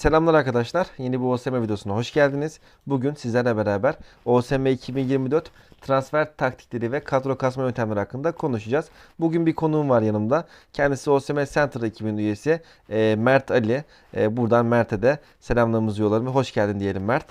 Selamlar arkadaşlar. Yeni bir OSM videosuna hoş geldiniz. Bugün sizlerle beraber OSM 2024 transfer taktikleri ve kadro kasma yöntemleri hakkında konuşacağız. Bugün bir konuğum var yanımda. Kendisi OSM Center ekibinin üyesi e, Mert Ali. E, buradan Mert'e de selamlarımızı yollarım hoş geldin diyelim Mert.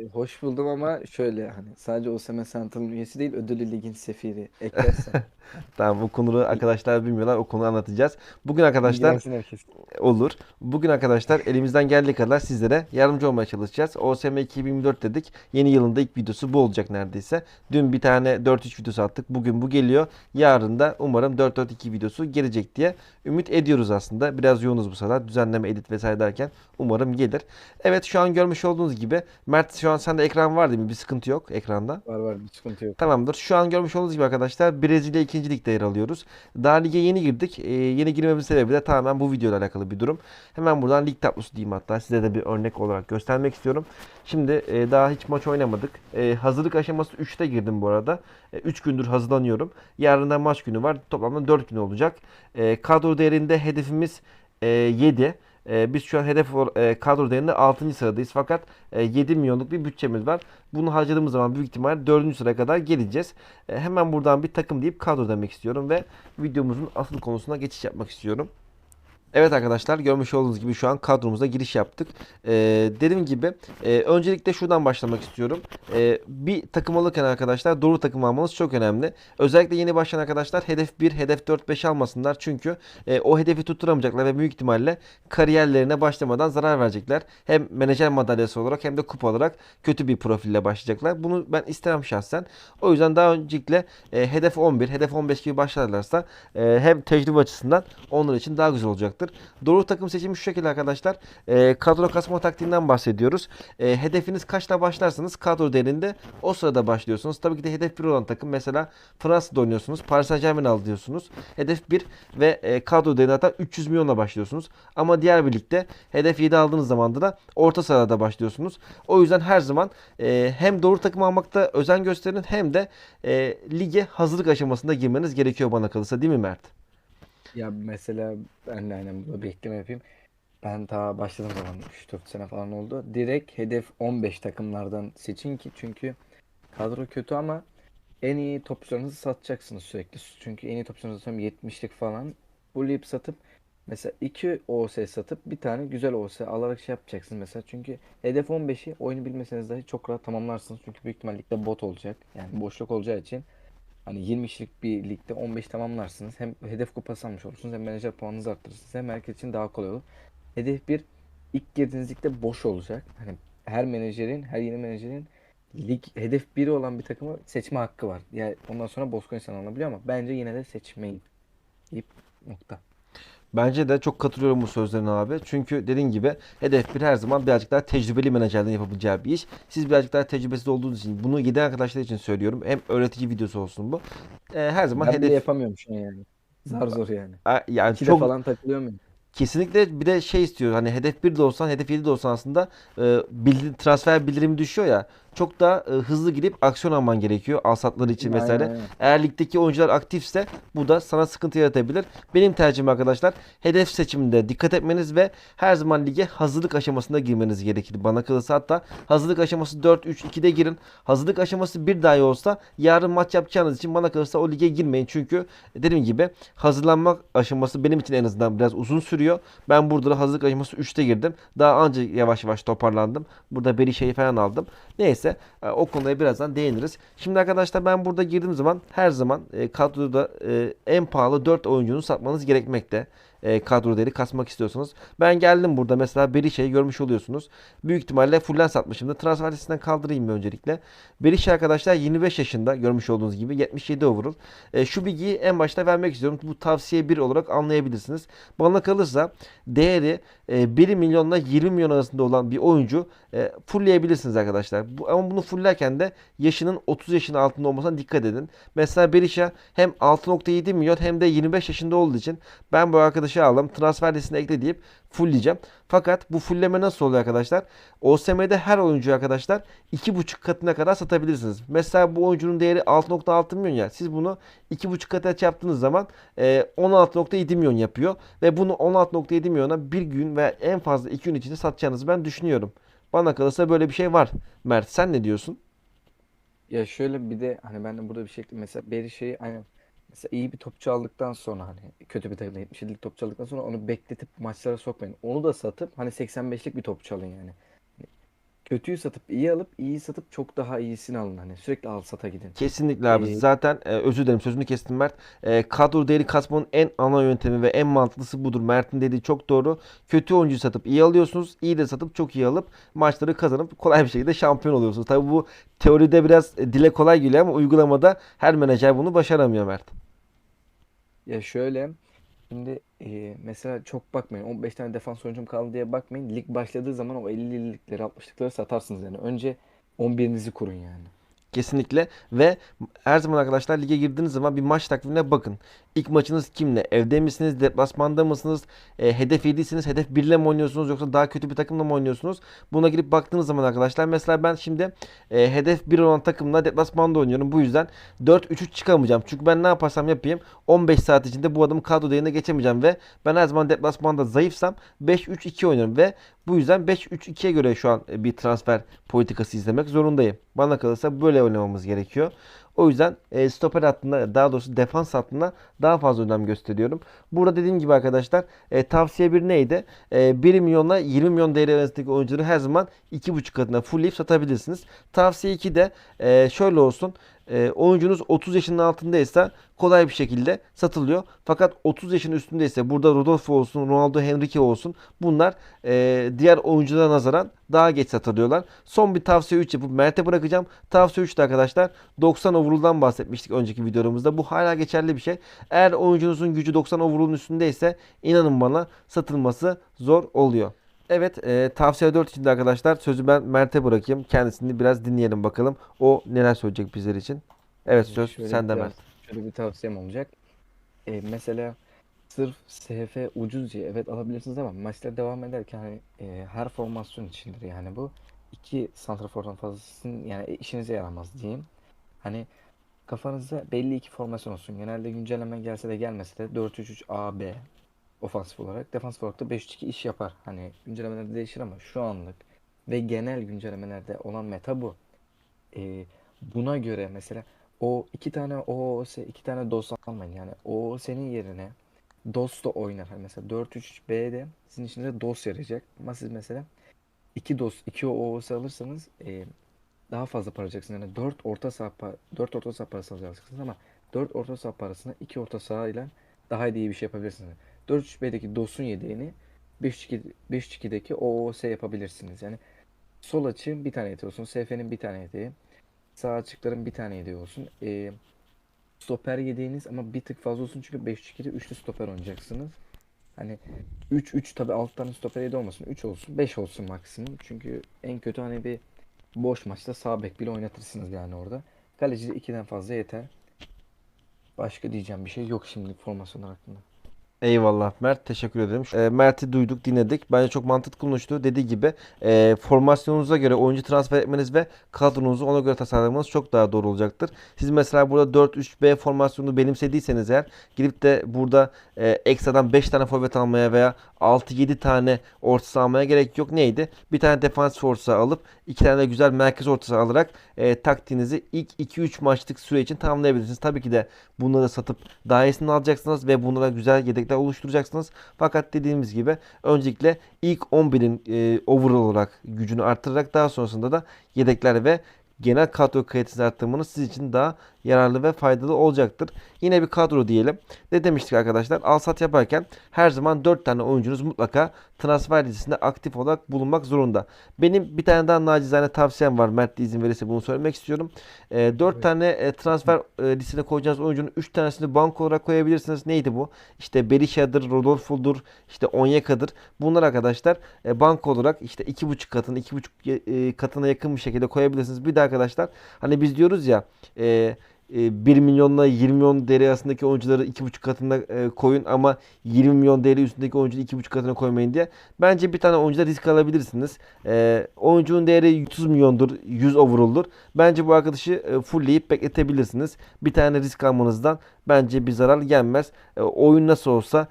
E, Hoş buldum ama şöyle hani sadece OSM Center'ın üyesi değil ödüllü ligin sefiri eklersen. Tamam bu konuyu arkadaşlar bilmiyorlar. O konuyu anlatacağız. Bugün arkadaşlar İlgilensin herkes. Olur. Bugün arkadaşlar elimizden geldiği kadar sizlere yardımcı olmaya çalışacağız. OSM 2024 dedik. Yeni yılında ilk videosu bu olacak neredeyse. Dün bir tane 4-3 videosu attık. Bugün bu geliyor. Yarın da umarım 4-4-2 videosu gelecek diye ümit ediyoruz aslında. Biraz yoğunuz bu sıralar. Düzenleme, edit vesaire derken umarım gelir. Evet şu an görmüş olduğunuz gibi Mert şu an sende ekran var değil mi? Bir sıkıntı yok ekranda. Var var bir sıkıntı yok. Tamamdır. Şu an görmüş olduğunuz gibi arkadaşlar Brezilya 2. Lig'de yer alıyoruz. Daha lige yeni girdik. Ee, yeni girmemizin sebebi de tamamen bu videoyla alakalı bir durum. Hemen buradan lig tablosu diyeyim hatta. Size de bir örnek olarak göstermek istiyorum. Şimdi e, daha hiç maç oynamadık. E, hazırlık aşaması 3'te girdim bu arada. 3 gündür hazırlanıyorum. Yarından maç günü var. Toplamda 4 gün olacak. E, kadro değerinde hedefimiz e, 7. E, biz şu an hedef e, kadro değerinde 6. sıradayız. Fakat e, 7 milyonluk bir bütçemiz var. Bunu harcadığımız zaman büyük ihtimal 4. sıraya kadar geleceğiz. E, hemen buradan bir takım deyip kadro demek istiyorum ve videomuzun asıl konusuna geçiş yapmak istiyorum. Evet arkadaşlar görmüş olduğunuz gibi şu an kadromuza giriş yaptık. Ee, dediğim gibi e, öncelikle şuradan başlamak istiyorum. Ee, bir takım alırken arkadaşlar doğru takım almanız çok önemli. Özellikle yeni başlayan arkadaşlar hedef 1, hedef 4, 5 almasınlar. Çünkü e, o hedefi tutturamayacaklar ve büyük ihtimalle kariyerlerine başlamadan zarar verecekler. Hem menajer madalyası olarak hem de kupa olarak kötü bir profille başlayacaklar. Bunu ben istemem şahsen. O yüzden daha öncelikle e, hedef 11, hedef 15 gibi başlarlarsa e, hem tecrübe açısından onlar için daha güzel olacaktır. Doğru takım seçimi şu şekilde arkadaşlar. E, kadro kasma taktiğinden bahsediyoruz. E, hedefiniz kaçta başlarsanız kadro değerinde o sırada başlıyorsunuz. Tabii ki de hedef 1 olan takım mesela Fransa'da oynuyorsunuz. Paris Saint Germain alıyorsunuz. Hedef 1 ve e, kadro değerinde hatta 300 milyonla başlıyorsunuz. Ama diğer birlikte hedef 7 aldığınız zaman da orta sırada başlıyorsunuz. O yüzden her zaman e, hem doğru takım almakta özen gösterin hem de e, lige hazırlık aşamasında girmeniz gerekiyor bana kalırsa değil mi Mert? Ya mesela ben de aynen burada bir ekleme yapayım. Ben ta başladığım zaman 3-4 sene falan oldu. Direkt hedef 15 takımlardan seçin ki çünkü kadro kötü ama en iyi topçularınızı satacaksınız sürekli. Çünkü en iyi topçularınızı tam 70'lik falan fulleyip satıp mesela 2 OS satıp bir tane güzel OS alarak şey yapacaksınız mesela. Çünkü hedef 15'i oyunu bilmeseniz dahi çok rahat tamamlarsınız. Çünkü büyük ihtimalle bot olacak. Yani boşluk olacağı için Hani 20 kişilik bir ligde 15 tamamlarsınız. Hem hedef kupası almış olursunuz hem menajer puanınızı arttırırsınız. Hem herkes için daha kolay olur. Hedef bir ilk girdiğiniz ligde boş olacak. Hani her menajerin, her yeni menajerin lig hedef biri olan bir takımı seçme hakkı var. Yani ondan sonra Bosco insan alınabiliyor ama bence yine de seçmeyin. Deyip nokta. Bence de çok katılıyorum bu sözlerine abi. Çünkü dediğin gibi hedef bir her zaman birazcık daha tecrübeli menajerlerin yapabileceği bir iş. Siz birazcık daha tecrübesiz olduğunuz için bunu giden arkadaşlar için söylüyorum. Hem öğretici videosu olsun bu. Ee, her zaman Ben hedef yapamıyorum şu an yani. Zar zor yani. A- yani İkide çok falan takılıyor muyum? Kesinlikle bir de şey istiyor hani hedef 1 de olsan hedef 7 de olsan aslında e, bildi- transfer bildirimi düşüyor ya çok daha e, hızlı gidip aksiyon alman gerekiyor alsatları için Aynen, vesaire. aynen. Eğer ligdeki oyuncular aktifse bu da sana sıkıntı yaratabilir. Benim tercihim arkadaşlar hedef seçiminde dikkat etmeniz ve her zaman lige hazırlık aşamasında girmeniz gerekir. Bana kalırsa hatta hazırlık aşaması 4-3-2'de girin. Hazırlık aşaması bir dahi olsa yarın maç yapacağınız için bana kalırsa o lige girmeyin. Çünkü dediğim gibi hazırlanma aşaması benim için en azından biraz uzun sürüyor. Ben burada da hazırlık aşaması 3'te girdim. Daha anca yavaş yavaş toparlandım. Burada Berisha'yı falan aldım. Neyse e, o konuya birazdan değiniriz. Şimdi arkadaşlar ben burada girdiğim zaman her zaman e, kadroda e, en pahalı 4 oyuncunu satmanız gerekmekte. E, kadro değeri kasmak istiyorsanız. Ben geldim burada mesela Berisha'yı görmüş oluyorsunuz. Büyük ihtimalle fullen satmışım da transfer listesinden kaldırayım bir öncelikle. Berisha arkadaşlar 25 yaşında görmüş olduğunuz gibi 77 overall. E, şu bilgiyi en başta vermek istiyorum. Bu tavsiye 1 olarak anlayabilirsiniz. Bana kalırsa değeri e, 1 milyonla 20 milyon arasında olan bir oyuncu e, fullleyebilirsiniz arkadaşlar. Bu, ama bunu fulllerken de yaşının 30 yaşın altında olmasına dikkat edin. Mesela Berisha hem 6.7 milyon hem de 25 yaşında olduğu için ben bu arkadaşı arkadaşı aldım. Transfer listesine ekle deyip fullleyeceğim. Fakat bu fullleme nasıl oluyor arkadaşlar? OSM'de her oyuncuyu arkadaşlar 2.5 katına kadar satabilirsiniz. Mesela bu oyuncunun değeri 6.6 milyon ya. Siz bunu 2.5 katına yaptığınız zaman e, 16.7 milyon yapıyor. Ve bunu 16.7 milyona bir gün ve en fazla 2 gün içinde satacağınızı ben düşünüyorum. Bana kalırsa böyle bir şey var. Mert sen ne diyorsun? Ya şöyle bir de hani ben de burada bir şey. Mesela Berisha'yı hani mesela iyi bir topçu aldıktan sonra hani kötü bir takımda 77'lik topçu aldıktan sonra onu bekletip maçlara sokmayın. Onu da satıp hani 85'lik bir topçu alın yani. Kötüyü satıp iyi alıp iyiyi satıp çok daha iyisini alın hani sürekli al sata gidin. Kesinlikle abi. Ee, Zaten e, özür dilerim sözünü kestim Mert. E, kadro değeri kasmanın en ana yöntemi ve en mantıklısı budur. Mert'in dediği çok doğru. Kötü oyuncuyu satıp iyi alıyorsunuz. İyi de satıp çok iyi alıp maçları kazanıp kolay bir şekilde şampiyon oluyorsunuz. Tabi bu teoride biraz e, dile kolay geliyor ama uygulamada her menajer bunu başaramıyor Mert. Ya şöyle şimdi e, mesela çok bakmayın 15 tane defans oyuncum kaldı diye bakmayın. Lig başladığı zaman o 50'likleri 60'lıkları satarsınız yani. Önce 11'inizi kurun yani. Kesinlikle ve her zaman arkadaşlar lige girdiğiniz zaman bir maç takvimine bakın. İlk maçınız kimle? Evde misiniz? Deplasmanda mısınız? E, hedef 7'siniz. Hedef 1 ile mi oynuyorsunuz yoksa daha kötü bir takımla mı oynuyorsunuz? Buna girip baktığınız zaman arkadaşlar mesela ben şimdi e, hedef 1 olan takımla deplasmanda oynuyorum. Bu yüzden 4-3-3 çıkamayacağım. Çünkü ben ne yaparsam yapayım 15 saat içinde bu adamın kadro değerine geçemeyeceğim ve ben her zaman deplasmanda zayıfsam 5-3-2 oynarım ve bu yüzden 5-3-2'ye göre şu an e, bir transfer politikası izlemek zorundayım. Bana kalırsa böyle oynamamız gerekiyor. O yüzden e, stoper hattında daha doğrusu defans hattına daha fazla önem gösteriyorum. Burada dediğim gibi arkadaşlar e, tavsiye bir neydi? E, 1 milyonla 20 milyon değeri arasındaki oyuncuları her zaman 2,5 katına fullleyip satabilirsiniz. Tavsiye 2 de e, şöyle olsun. E, oyuncunuz 30 yaşının altındaysa kolay bir şekilde satılıyor. Fakat 30 yaşın üstündeyse burada Rodolfo olsun, Ronaldo Henrique olsun bunlar e, diğer oyunculara nazaran daha geç satılıyorlar. Son bir tavsiye 3 yapıp Mert'e bırakacağım. Tavsiye 3'te arkadaşlar 90 overall'dan bahsetmiştik önceki videolarımızda. Bu hala geçerli bir şey. Eğer oyuncunuzun gücü 90 overall'un üstündeyse inanın bana satılması zor oluyor. Evet e, tavsiye 4 için de arkadaşlar sözü ben Mert'e bırakayım. Kendisini biraz dinleyelim bakalım. O neler söyleyecek bizler için. Evet söz Şöyle sende biraz- Mert. Şöyle bir tavsiyem olacak. E, mesela sırf SF ucuz diye evet alabilirsiniz ama maçlara devam ederken hani e, her formasyon içindir yani bu. iki santrafordan fazlasının yani işinize yaramaz diyeyim. Hani kafanızda belli iki formasyon olsun. Genelde güncelleme gelse de gelmese de 4-3-3 AB ofansif olarak. Defansif olarak da 5-3-2 iş yapar. Hani güncellemelerde değişir ama şu anlık ve genel güncellemelerde olan meta bu. E, buna göre mesela o iki tane OOS, iki tane DOS almayın. Yani OOS'nin yerine DOS da oynar. Hani mesela 433B'de sizin işinize DOS yarayacak. Ama siz mesela iki DOS, iki OOS alırsanız e, daha fazla para alacaksınız. Yani 4 orta saha pa- 4 orta saha parası alacaksınız ama 4 orta saha parasına 2 orta saha ile daha iyi bir şey yapabilirsiniz. 433B'deki DOS'un yedeğini 532 532'deki OOS yapabilirsiniz. Yani sol açı bir tane yedeği olsun. SF'nin bir tane yedeği. Sağ açıkların bir tane yedeği olsun. Ee, stoper yedeğiniz ama bir tık fazla olsun çünkü 5-3-2'de üçlü stoper oynayacaksınız. Hani 3-3 tabi alt tane stoper yedeği olmasın. 3 olsun 5 olsun maksimum. Çünkü en kötü hani bir boş maçta sağ bek bile oynatırsınız yani orada. Kaleci de 2'den fazla yeter. Başka diyeceğim bir şey yok şimdilik formasyonlar hakkında. Eyvallah Mert teşekkür ederim. E, Mert'i duyduk dinledik. Bence çok mantıklı konuştu. Dediği gibi e, formasyonunuza göre oyuncu transfer etmeniz ve kadronuzu ona göre tasarlamanız çok daha doğru olacaktır. Siz mesela burada 4-3-B formasyonunu benimsediyseniz eğer gidip de burada e, ekstradan 5 tane forvet almaya veya 6-7 tane orta almaya gerek yok. Neydi? Bir tane defans orta alıp iki tane de güzel merkez orta saha alarak e, taktiğinizi ilk 2-3 maçlık süre için tamamlayabilirsiniz. Tabii ki de bunları satıp daha iyisini alacaksınız ve bunlara güzel yedekler oluşturacaksınız. Fakat dediğimiz gibi öncelikle ilk 11'in e, overall olarak gücünü arttırarak daha sonrasında da yedekler ve genel kadro kalitesini arttırmanız sizin için daha yararlı ve faydalı olacaktır. Yine bir kadro diyelim. Ne demiştik arkadaşlar? Al sat yaparken her zaman 4 tane oyuncunuz mutlaka transfer listesinde aktif olarak bulunmak zorunda. Benim bir tane daha nacizane tavsiyem var. Mert de izin verirse bunu söylemek istiyorum. E, 4 Evet. tane e, transfer e, listesine koyacağınız oyuncunun 3 tanesini bank olarak koyabilirsiniz. Neydi bu? İşte Berisha'dır, Rodolfo'dur, işte Onyeka'dır. Bunlar arkadaşlar e, bank olarak işte 2,5 katına, 2,5 e, katına yakın bir şekilde koyabilirsiniz. Bir de arkadaşlar hani biz diyoruz ya e, 1 milyonla 20 milyon değeri arasındaki oyuncuları 2,5 katına e, koyun ama 20 milyon değeri üstündeki oyuncuyu 2,5 katına koymayın diye. Bence bir tane oyuncuda risk alabilirsiniz. E, oyuncunun değeri 30 milyondur, 100 overall'dur. Bence bu arkadaşı e, fullleyip bekletebilirsiniz. Bir tane risk almanızdan bence bir zarar gelmez. E, oyun nasıl olsa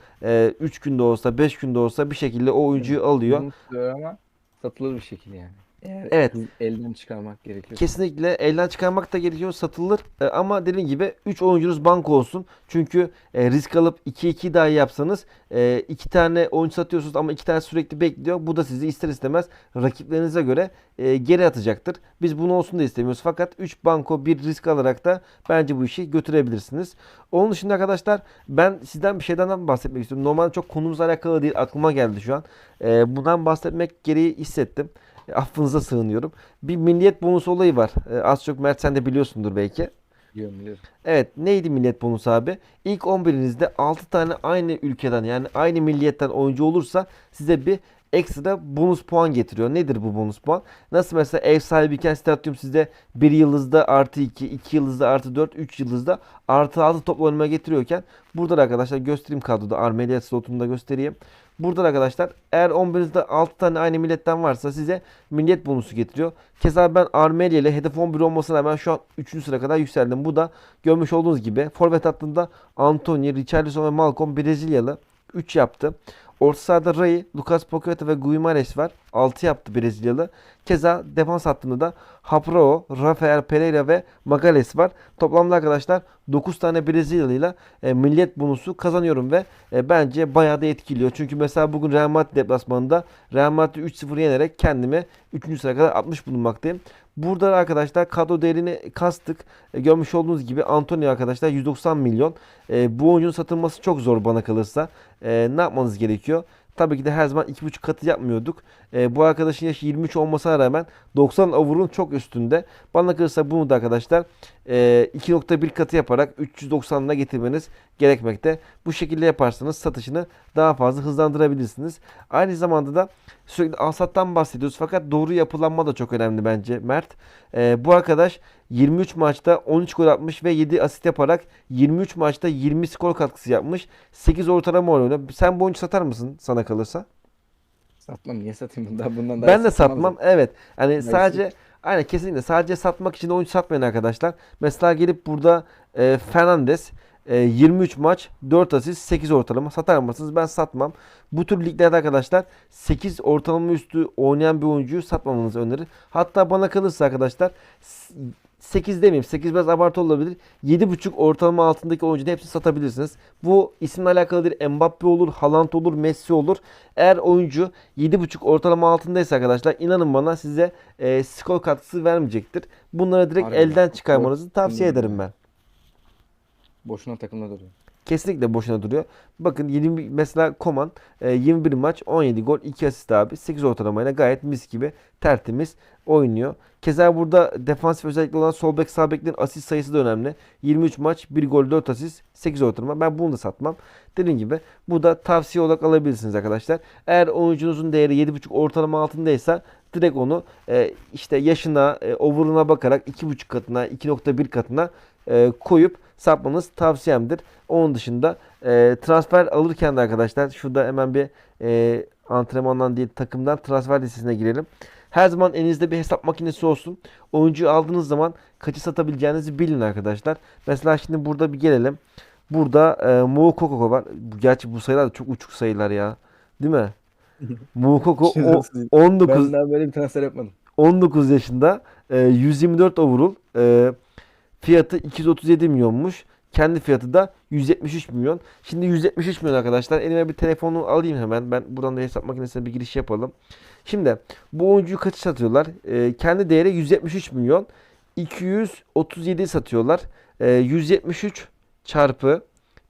3 günde olsa 5 günde olsa bir şekilde o oyuncuyu alıyor. Ama satılır bir şekilde yani. Eğer Evet. elden çıkarmak gerekiyor. Kesinlikle elden çıkarmak da gerekiyor satılır E, ama dediğim gibi 3 oyuncunuz banko olsun. Çünkü e, risk alıp 2-2 daha yapsanız 2 tane oyuncu satıyorsunuz ama 2 tane sürekli bekliyor. Bu da sizi ister istemez rakiplerinize göre e, geri atacaktır. Biz bunu olsun da istemiyoruz. Fakat 3 banko bir risk alarak da bence bu işi götürebilirsiniz. Onun dışında arkadaşlar ben sizden bir şeyden bahsetmek istiyorum. Normalde çok konumuzla alakalı değil aklıma geldi şu an. E, bundan bahsetmek gereği hissettim. Affınıza sığınıyorum. Bir milliyet bonusu olayı var. E, az çok Mert sen de biliyorsundur belki. Biliyorum biliyorum. Evet neydi milliyet bonusu abi? İlk 11'inizde 6 tane aynı ülkeden yani aynı milliyetten oyuncu olursa size bir ekstra bonus puan getiriyor. Nedir bu bonus puan? Nasıl mesela ev sahibiyken stadyum size 1 yıldızda artı 2, 2 yıldızda artı 4, 3 yıldızda artı 6 toplamaya getiriyorken burada da arkadaşlar göstereyim kadroda Armelia slotunu da göstereyim. Burada da arkadaşlar eğer 11'inizde 6 tane aynı milletten varsa size milliyet bonusu getiriyor. Keza ben Armelia ile hedef 11 olmasına rağmen şu an 3. sıra kadar yükseldim. Bu da görmüş olduğunuz gibi forvet hattında Anthony, Richarlison ve Malcolm Brezilyalı 3 yaptı. Orta sahada Ray, Lucas Paqueta ve Guimarães var. 6 yaptı Brezilyalı. Keza defans hattında da Haprao, Rafael Pereira ve Magalhaes var. Toplamda arkadaşlar 9 tane Brezilyalıyla e, milliyet bonusu kazanıyorum ve e, bence bayağı da etkiliyor. Çünkü mesela bugün Real Madrid deplasmanında Real Madrid'i 3-0 yenerek kendime 3. sıraya kadar atmış bulunmaktayım. Burada arkadaşlar kadro değerini kastık. E, görmüş olduğunuz gibi Antonio arkadaşlar 190 milyon. E, bu oyuncunun satılması çok zor bana kalırsa. E, ne yapmanız gerekiyor? Tabii ki de her zaman 2,5 katı yapmıyorduk. E, bu arkadaşın yaşı 23 olmasına rağmen 90 over'un çok üstünde. Bana kalırsa bunu da arkadaşlar e, 2.1 katı yaparak 390'la getirmeniz gerekmekte. Bu şekilde yaparsanız satışını daha fazla hızlandırabilirsiniz. Aynı zamanda da sürekli alsattan bahsediyoruz fakat doğru yapılanma da çok önemli bence Mert. E, bu arkadaş 23 maçta 13 gol atmış ve 7 asist yaparak 23 maçta 20 skor katkısı yapmış. 8 ortalama oynuyor. Sen bu oyuncu satar mısın sana kalırsa? Satmam niye satayım bundan bundan daha Ben de satmam satmam. Evet. Hani Neyse. sadece aynen kesinlikle sadece satmak için oyuncu satmayın arkadaşlar. Mesela gelip burada e, Fernandes e, 23 maç 4 asist 8 ortalama satar mısınız? Ben satmam. Bu tür liglerde arkadaşlar 8 ortalama üstü oynayan bir oyuncuyu satmamanızı önerir. Hatta bana kalırsa arkadaşlar 8 demeyeyim. 8 biraz abartı olabilir. 7.5 ortalama altındaki oyuncunun hepsini satabilirsiniz. Bu isimle alakalı değil. Mbappe olur, Haaland olur, Messi olur. Eğer oyuncu 7.5 ortalama altındaysa arkadaşlar inanın bana size e, skor katkısı vermeyecektir. Bunları direkt Harbiden. elden çıkarmanızı tavsiye ederim ben. Boşuna takımda duruyor. Kesinlikle boşuna duruyor. Bakın 20 mesela Koman e, 21 maç 17 gol 2 asist abi 8 ortalamayla gayet mis gibi tertemiz oynuyor. Keza burada defansif özellikle olan sol bek sağ beklerin asist sayısı da önemli. 23 maç 1 gol 4 asist 8 ortalama. Ben bunu da satmam. Dediğim gibi bu da tavsiye olarak alabilirsiniz arkadaşlar. Eğer oyuncunuzun değeri 7.5 ortalama altındaysa direkt onu e, işte yaşına, e, over'ına bakarak 2.5 katına, 2.1 katına e, koyup satmanız tavsiyemdir. Onun dışında e, transfer alırken de arkadaşlar şurada hemen bir e, antrenmandan değil takımdan transfer listesine girelim. Her zaman elinizde bir hesap makinesi olsun. Oyuncuyu aldığınız zaman kaçı satabileceğinizi bilin arkadaşlar. Mesela şimdi burada bir gelelim. Burada e, Moukoko var. Gerçi bu sayılar da çok uçuk sayılar ya. Değil mi? Moukoko o- Şerefsiz. 19 Ben daha böyle bir transfer yapmadım. 19 yaşında e, 124 overall e, fiyatı 237 milyonmuş. Kendi fiyatı da 173 milyon. Şimdi 173 milyon arkadaşlar. Elime bir telefonu alayım hemen. Ben buradan da hesap makinesine bir giriş yapalım. Şimdi bu oyuncuyu kaç satıyorlar? E, kendi değeri 173 milyon. 237 satıyorlar. E, 173 çarpı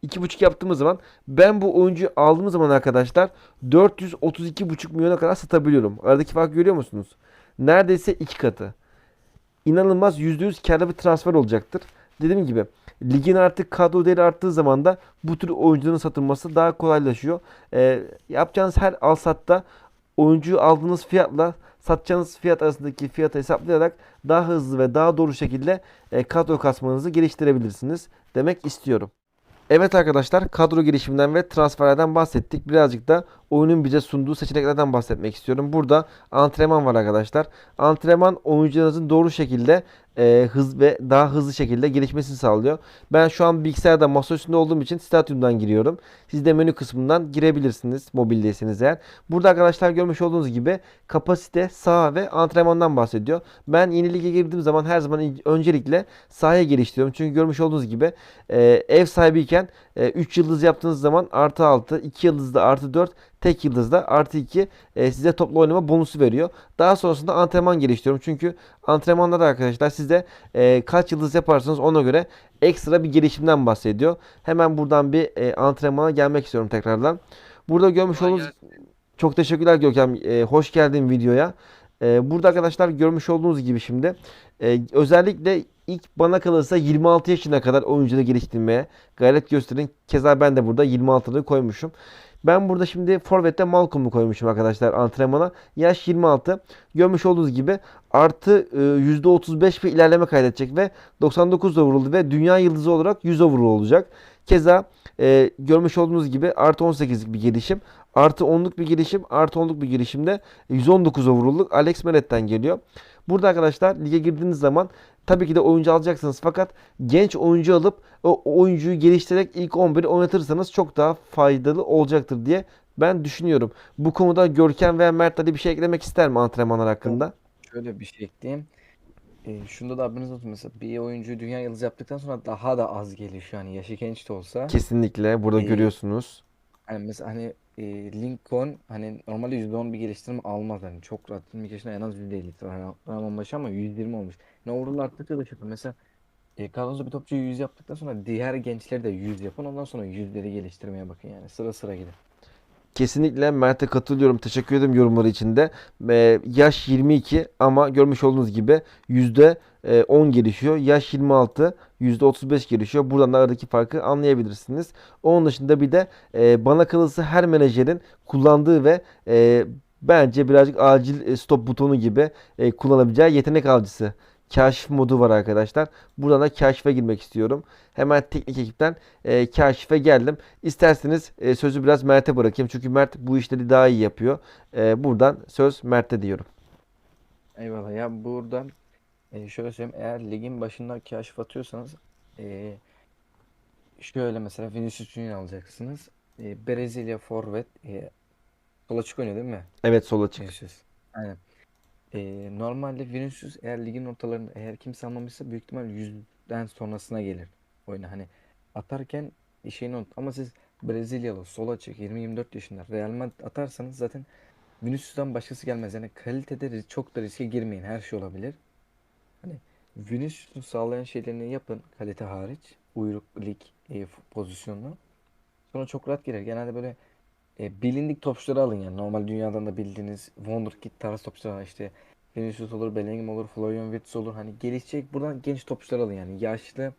2,5 yaptığımız zaman ben bu oyuncuyu aldığım zaman arkadaşlar 432,5 milyona kadar satabiliyorum. Aradaki farkı görüyor musunuz? Neredeyse iki katı. İnanılmaz %100 kârlı bir transfer olacaktır. Dediğim gibi ligin artık kadro değeri arttığı zaman da bu tür oyuncuların satılması daha kolaylaşıyor. Ee, yapacağınız her al satta oyuncuyu aldığınız fiyatla satacağınız fiyat arasındaki fiyatı hesaplayarak daha hızlı ve daha doğru şekilde e, kadro kasmanızı geliştirebilirsiniz demek istiyorum. Evet arkadaşlar kadro gelişiminden ve transferlerden bahsettik. Birazcık da oyunun bize sunduğu seçeneklerden bahsetmek istiyorum. Burada antrenman var arkadaşlar. Antrenman oyuncularınızın doğru şekilde e, hız ve daha hızlı şekilde gelişmesini sağlıyor. Ben şu an bilgisayarda masa üstünde olduğum için stadyumdan giriyorum. Siz de menü kısmından girebilirsiniz mobildeyseniz eğer. Burada arkadaşlar görmüş olduğunuz gibi kapasite, saha ve antrenmandan bahsediyor. Ben yeni lige girdiğim zaman her zaman öncelikle sahaya geliştiriyorum. Çünkü görmüş olduğunuz gibi e, ev sahibiyken 3 yıldız yaptığınız zaman artı 6, 2 yıldızda artı 4, tek yıldızda artı 2 e, size toplu oynama bonusu veriyor. Daha sonrasında antrenman geliştiriyorum. Çünkü antrenmanda da arkadaşlar size e, kaç yıldız yaparsanız ona göre ekstra bir gelişimden bahsediyor. Hemen buradan bir e, antrenmana gelmek istiyorum tekrardan. Burada görmüş olduğunuz çok teşekkürler Görkem. E, hoş geldin videoya. E, burada arkadaşlar görmüş olduğunuz gibi şimdi e, özellikle ilk bana kalırsa 26 yaşına kadar oyuncuda geliştirmeye gayret gösterin. Keza ben de burada 26'lığı koymuşum. Ben burada şimdi Forvet'te Malcolm'u koymuşum arkadaşlar antrenmana. Yaş 26. Görmüş olduğunuz gibi artı e, %35 bir ilerleme kaydedecek ve 99 overall ve dünya yıldızı olarak 100 overall olacak. Keza e, görmüş olduğunuz gibi artı 18'lik bir gelişim. Artı 10'luk bir gelişim. Artı 10'luk bir gelişimde 119 overall'luk Alex Meret''ten geliyor. Burada arkadaşlar lige girdiğiniz zaman tabii ki de oyuncu alacaksınız fakat genç oyuncu alıp o oyuncuyu geliştirerek ilk 11'i oynatırsanız çok daha faydalı olacaktır diye ben düşünüyorum. Bu konuda Görkem veya Mert Ali bir şey eklemek ister mi antrenmanlar hakkında? Şöyle bir şey ekleyeyim. E, şunda da haberiniz olsun mesela bir oyuncuyu dünya yıldızı yaptıktan sonra daha da az gelişiyor. Yani yaşı genç de olsa. Kesinlikle burada Ee, görüyorsunuz. Yani mesela hani e, Lincoln hani normalde %10 bir geliştirme almaz hani çok rahat 22 yaşında en az %50 hani Ramon başı ama 120 olmuş. Ne overall arttıkça da şey yapıyor. Mesela e, Carlos'u bir topçuyu 100 yaptıktan sonra diğer gençleri de 100 yapın ondan sonra yüzleri geliştirmeye bakın yani sıra sıra gidin. Kesinlikle Mert'e katılıyorum. Teşekkür ederim yorumları için de. Ee, yaş 22 ama görmüş olduğunuz gibi yüzde e, 10 gelişiyor. Yaş 26 yüzde 35 gelişiyor. Buradan da aradaki farkı anlayabilirsiniz. Onun dışında bir de e, bana kalırsa her menajerin kullandığı ve e, bence birazcık acil e, stop butonu gibi e, kullanabileceği yetenek avcısı. Kaşif modu var arkadaşlar. Buradan da kaşife girmek istiyorum. Hemen teknik ekipten e, kaşife geldim. İsterseniz e, sözü biraz Mert'e bırakayım. Çünkü Mert bu işleri daha iyi yapıyor. E, buradan söz Mert'e diyorum. Eyvallah ya burada e, şöyle söyleyeyim eğer ligin başında kaşif atıyorsanız e, şöyle mesela Vinicius Junior alacaksınız. E, Brezilya forvet e, sol açık oynuyor değil mi? Evet sola çık. Vinicius. Aynen. E, normalde Vinicius eğer ligin ortalarında eğer kimse almamışsa büyük ihtimal 100'den sonrasına gelir oyuna. Hani atarken şeyini unut. Ama siz Brezilyalı sol açık 20-24 yaşında Real Madrid atarsanız zaten Vinicius'tan başkası gelmez. Yani kalitede çok da riske girmeyin. Her şey olabilir. Hani Vinicius'un sağlayan şeylerini yapın kalite hariç. Uyruk, lig, e, f- pozisyonu. Sonra çok rahat girer. Genelde böyle e, bilindik topçuları alın yani. Normal dünyadan da bildiğiniz Wonderkid tarzı topçular işte Vinicius olur, Bellingham olur, Florian Wirtz olur. Hani gelişecek buradan genç topçular alın yani. Yaşlı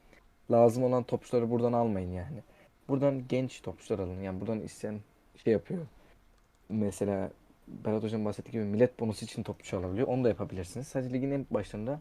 lazım olan topçuları buradan almayın yani. Buradan genç topçular alın. Yani buradan isteyen şey yapıyor. Mesela Berat Hocam bahsettiği gibi millet bonusu için topçu alabiliyor. Onu da yapabilirsiniz. Sadece ligin en başlarında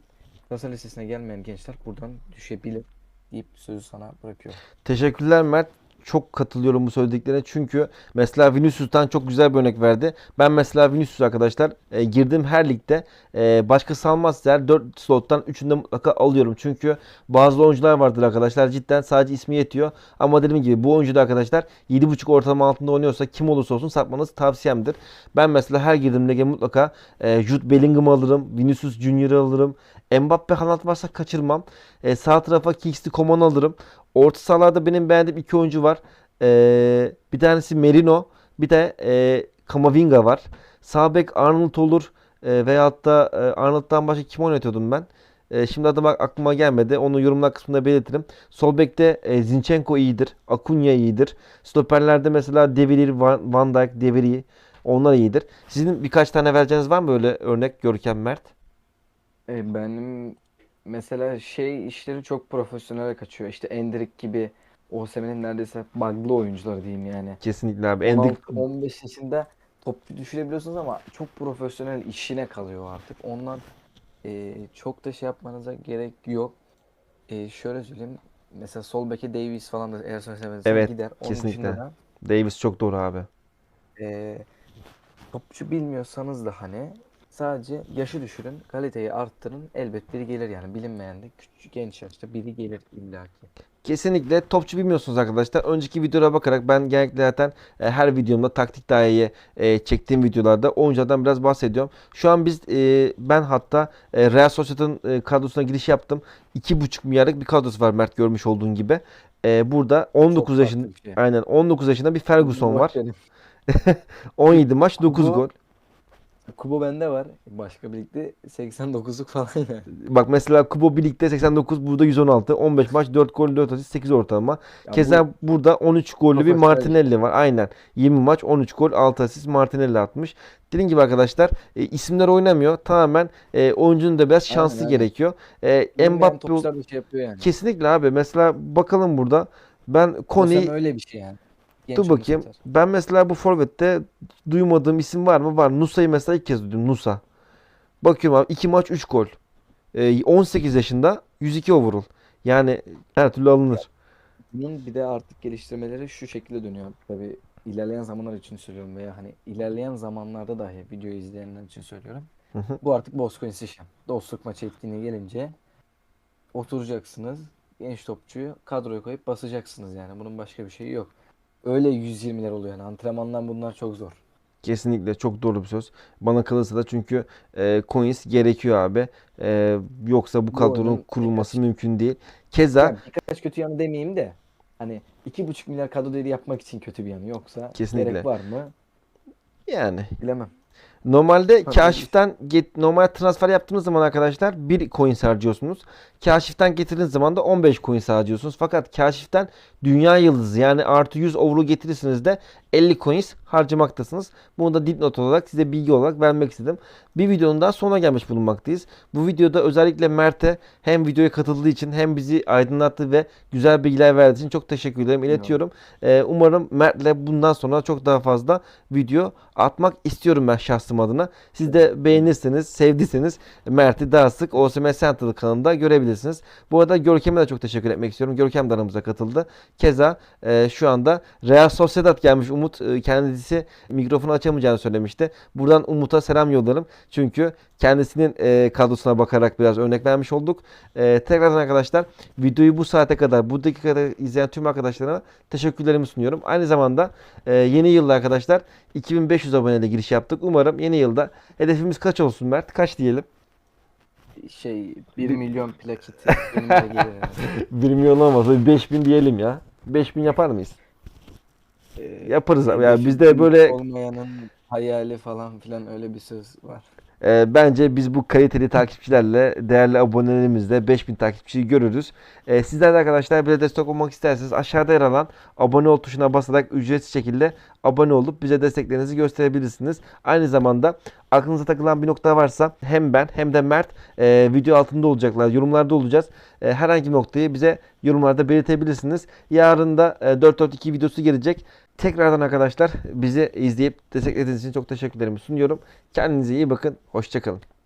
transfer listesine gelmeyen gençler buradan düşebilir deyip sözü sana bırakıyorum. Teşekkürler Mert. Çok katılıyorum bu söylediklerine. Çünkü mesela Vinicius'tan çok güzel bir örnek verdi. Ben mesela Vinicius arkadaşlar e, girdiğim her ligde e, başkası almazsa eğer 4 slottan 3'ünde mutlaka alıyorum. Çünkü bazı oyuncular vardır arkadaşlar cidden sadece ismi yetiyor. Ama dediğim gibi bu oyuncu da arkadaşlar 7.5 ortalama altında oynuyorsa kim olursa olsun satmanız tavsiyemdir. Ben mesela her girdiğim lige mutlaka e, Jude Bellingham alırım. Vinicius Junior'ı alırım. Mbappe Haaland varsa kaçırmam. E, sağ tarafa Kingsley Coman alırım. Orta sahalarda benim beğendiğim iki oyuncu var. E, bir tanesi Merino. Bir de e, Kamavinga var. Sağ bek Arnold olur. E, veyahut da e, Arnold'dan başka kim oynatıyordum ben? E, şimdi adı bak aklıma gelmedi. Onu yorumlar kısmında belirtirim. Sol bekte e, Zinchenko iyidir. Acuna iyidir. Stoperlerde mesela Devirir, Van, Van Dijk, Deviri onlar iyidir. Sizin birkaç tane vereceğiniz var mı böyle örnek Görkem Mert? E, benim mesela şey işleri çok profesyonel kaçıyor. İşte Endrick gibi OSM'nin neredeyse bug'lı oyuncular diyeyim yani. Kesinlikle abi. Endrick 16-15 yaşında topçu düşürebiliyorsunuz ama çok profesyonel işine kalıyor artık. Ondan e, çok da şey yapmanıza gerek yok. E, şöyle söyleyeyim. Mesela sol beke Davies falan da eğer söylemezsen Evet, gider. Onun kesinlikle. da Davis çok doğru abi. e, topçu bilmiyorsanız da hani sadece yaşı düşürün, kaliteyi arttırın. Elbet biri gelir yani bilinmeyen de küçük genç yaşta biri gelir illaki. Kesinlikle topçu bilmiyorsunuz arkadaşlar. Önceki videolara bakarak ben genellikle zaten e, her videomda taktik dahiye e, çektiğim videolarda oyunculardan biraz bahsediyorum. Şu an biz e, ben hatta e, Real Sociedad'ın e, kadrosuna giriş yaptım. 2,5 milyarlık bir kadrosu var Mert görmüş olduğun gibi. E, burada 19 farklı yaşında şey. aynen 19 yaşında bir Ferguson var. Bak benim. 17 maç 9 Kubo- gol. Kubo bende var. Başka birlikte 89'luk falan yani. Bak mesela Kubo birlikte 89 burada 116 15 maç 4 gol 4 asist 8 ortalama. Ya Keza burada 13 gollü bir. Martinelli var. Aynen. 20 maç 13 gol 6 asist Martinelli atmış. Dediğim gibi arkadaşlar e, isimler oynamıyor. Tamamen e, oyuncunun da biraz şanslı aynen. gerekiyor. E, Mbappe şey yani. kesinlikle abi. Mesela bakalım burada. Ben Koni öyle bir şey yani. Genç dur bakayım. satar. Ben mesela bu forvette duymadığım isim var mı? Var. Nusa'yı mesela ilk kez duydum. Nusa. Bakıyorum abi 2 maç 3 gol. E, 18 yaşında 102 overall. Yani her türlü alınır. Bunun bir de artık geliştirmeleri şu şekilde dönüyor. Tabii ilerleyen zamanlar için söylüyorum veya hani ilerleyen zamanlarda dahi videoyu izleyenler için söylüyorum. Hı hı. Bu artık Bosco Institution. Dostluk maçı etkinliği gelince oturacaksınız. Genç topçuyu kadroya koyup basacaksınız yani. Bunun başka bir şeyi yok. Öyle 120'ler oluyor yani. Antrenmandan bunlar çok zor. Kesinlikle çok doğru bir söz. Bana kalırsa da çünkü e, coins gerekiyor abi. E, yoksa bu kadronun kurulması birkaç- mümkün değil. Keza Yani birkaç kötü yanı demeyeyim de hani 2,5 milyar kadro değeri yapmak için kötü bir yanı yoksa Kesinlikle. gerek var mı? yani Bilemem. Normalde Tabii. kaşiften get, normal transfer yaptığınız zaman arkadaşlar 1 coin harcıyorsunuz. Kaşiften getirdiğiniz zaman da 15 coin harcıyorsunuz. Fakat kaşiften dünya yıldızı yani artı 100 overall getirirseniz de 50 coins harcamaktasınız. Bunu da dipnot olarak size bilgi olarak vermek istedim. Bir videonun daha sonuna gelmiş bulunmaktayız. Bu videoda özellikle Mert'e hem videoya katıldığı için hem bizi aydınlattığı ve güzel bilgiler verdiği için çok teşekkür ederim. iletiyorum. Ee, umarım Mert'le bundan sonra çok daha fazla video atmak istiyorum ben şahsım adına. Siz de beğenirseniz, sevdiyseniz Mert'i daha sık OSM Central kanalında görebilirsiniz. Bu arada Görkem'e de çok teşekkür etmek istiyorum. Görkem de aramıza katıldı. Keza e, şu anda Real Sociedad gelmiş Umut. E, kendisi mikrofonu açamayacağını söylemişti. Buradan Umut'a selam yollarım. Çünkü kendisinin e, kadrosuna bakarak biraz örnek vermiş olduk. E, tekrardan arkadaşlar videoyu bu saate kadar, bu dakikada izleyen tüm arkadaşlarına teşekkürlerimi sunuyorum. Aynı zamanda e, yeni yılda arkadaşlar 2500 aboneyle giriş yaptık. Umarım yeni yılda hedefimiz kaç olsun Mert? Kaç diyelim? Şey 1 milyon plaket önüme gelir yani. 1 milyon olmasa 5000 diyelim ya. 5000 yapar mıyız? Ee, Yaparız abi. Yani bizde böyle olmayanın hayali falan filan öyle bir söz var. E, bence biz bu kaliteli takipçilerle, değerli abonelerimizle 5000 takipçiyi görürüz. E, sizler de arkadaşlar bize destek olmak isterseniz aşağıda yer alan abone ol tuşuna basarak ücretsiz şekilde abone olup bize desteklerinizi gösterebilirsiniz. Aynı zamanda aklınıza takılan bir nokta varsa hem ben hem de Mert e, video altında olacaklar, yorumlarda olacağız. E, herhangi bir noktayı bize yorumlarda belirtebilirsiniz. Yarın da e, 442 videosu gelecek. Tekrardan arkadaşlar bizi izleyip desteklediğiniz için çok teşekkürlerimi sunuyorum. Kendinize iyi bakın. Hoşçakalın.